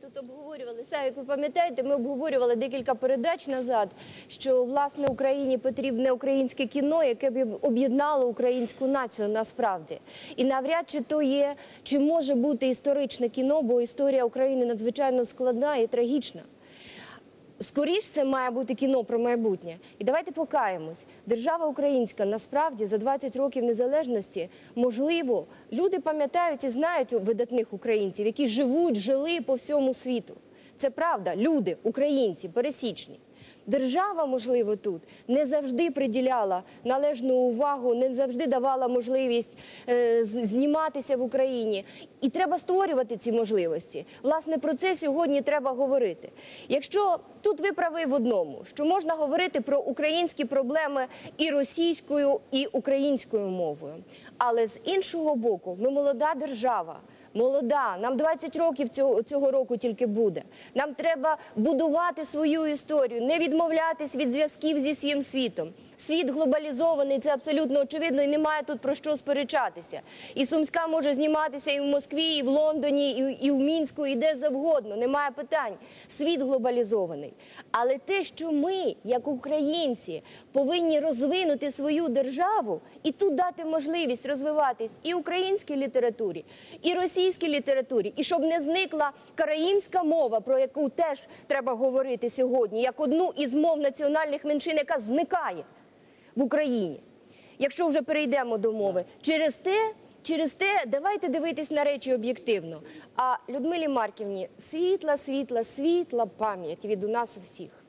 Тут обговорювали Са, як ви пам'ятаєте, ми обговорювали декілька передач назад, що власне Україні потрібне українське кіно, яке б об'єднало українську націю насправді. І навряд чи то є, чи може бути історичне кіно, бо історія України надзвичайно складна і трагічна. Скоріш це має бути кіно про майбутнє. І давайте покаємось. Держава українська насправді за 20 років незалежності, можливо, люди пам'ятають і знають видатних українців, які живуть, жили по всьому світу. Це правда, люди, українці, пересічні. Держава, можливо, тут не завжди приділяла належну увагу, не завжди давала можливість е, зніматися в Україні. І треба створювати ці можливості. Власне, про це сьогодні треба говорити. Якщо тут ви праві в одному, що можна говорити про українські проблеми і російською, і українською мовою. Але з іншого боку, ми молода держава. Молода, нам 20 років цього, цього року тільки буде. Нам треба будувати свою історію, не відмовлятись від зв'язків зі своїм світом. Світ глобалізований, це абсолютно очевидно, і немає тут про що сперечатися. І Сумська може зніматися і в Москві, і в Лондоні, і, і в Мінську, і де завгодно. Немає питань. Світ глобалізований. Але те, що ми, як українці, повинні розвинути свою державу і тут дати можливість розвиватись і українській літературі, і російській літературі, і щоб не зникла караїмська мова, про яку теж треба говорити сьогодні, як одну із мов національних меншин, яка зникає в Україні. Якщо вже перейдемо до мови, через те. Через те давайте дивитись на речі об'єктивно. А Людмилі Марківні світла, світла, світла пам'ять від у нас усіх.